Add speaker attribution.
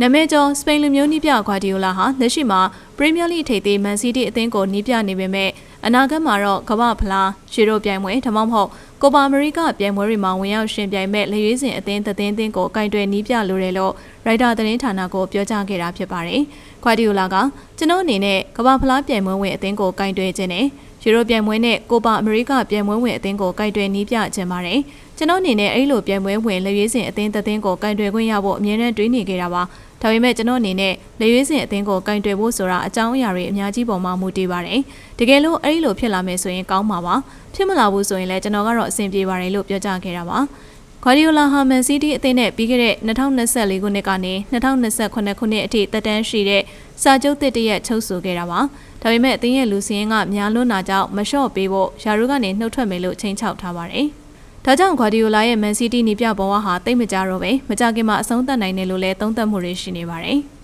Speaker 1: နာမည်ကျော်စပိန်လူမျိုးနီးပြဂွာဒီယိုလာဟာလက်ရှိမှာပရီးမီယာလိထိပ်သီးမန်စီးတီးအသင်းကိုနီးပြနေပေမဲ့အနာဂတ်မှာတော့ကမ္ဘာဖလားရှီရိုပြိုင်ပွဲဒါမှမဟုတ်ကိုပါအမေရိကပြိုင်ပွဲတွေမှာဝင်ရောက်ရှင်ပြိုင်မဲ့လက်ရွေးစင်အသင်းသတင်းသင်းကိုကင်တွယ်နီးပြလိုတယ်လို့ ရိုက်တာသတင်းဌာနကိုပြောကြားခဲ့တာဖြစ်ပါတယ်။ဂွာဒီယိုလာကကျွန်တော်အနေနဲ့ကမ္ဘာဖလားပြိုင်ပွဲဝင်အသင်းကိုကင်တွယ်ခြင်းနဲ့ယူရိုပြိုင်ပွဲနဲ့ကိုပါအမေရိကပြိုင်ပွဲဝင်အသင်းကိုကင်တွယ်နီးပြခြင်းပါတယ်။ကျွန်တော်အနေနဲ့အဲ့လိုပြိုင်ပွဲဝင်လက်ရွေးစင်အသင်းသတင်းကိုကင်တွယ်ခွင့်ရဖို့အမြဲတမ်းတွေးနေခဲ့တာပါ။ဒါပေမဲ့ကျွန်တော်အနေနဲ့လက်ရွေးစင်အသင်းကိုကင်တွယ်ဖို့ဆိုတာအကြောင်းအရာတွေအများကြီးပေါ်မှာမူတည်ပါတယ်။တကယ်လို့အဲ့လိုဖြစ်လာမယ်ဆိုရင်ကောင်းပါပါ။ဖြစ်မလာဘူးဆိုရင်လည်းကျွန်တော်ကတော့အဆင်ပြေပါတယ်လို့ပြောကြားခဲ့တာပါ။ ဂွာဒီယိုလာဟာမန်စီးတီးအသင်းနဲ့ပြီးခဲ့တဲ့2024ခုနှစ်ကနေ2028ခုနှစ်အထိတက်တန်းရှိတဲ့စာချုပ်သစ်တရက်ချုပ်ဆိုခဲ့တာပါ။ဒါပေမဲ့အသင်းရဲ့လူစင်းကများလွန်းတာကြောင့်မလျှော့ပေးဖို့ယာရုကနေနှုတ်ထွက်မယ်လို့ချိန်ချောက်ထားပါတယ်။ဒါကြောင့်ဂွာဒီယိုလာရဲ့မန်စီးတီးနေပြဘဝဟာတိတ်မကြတော့ပဲမကြခင်မှာအဆုံးသတ်နိုင်တယ်လို့လည်းသုံးသပ်မှုတွေရှိနေပါတယ်။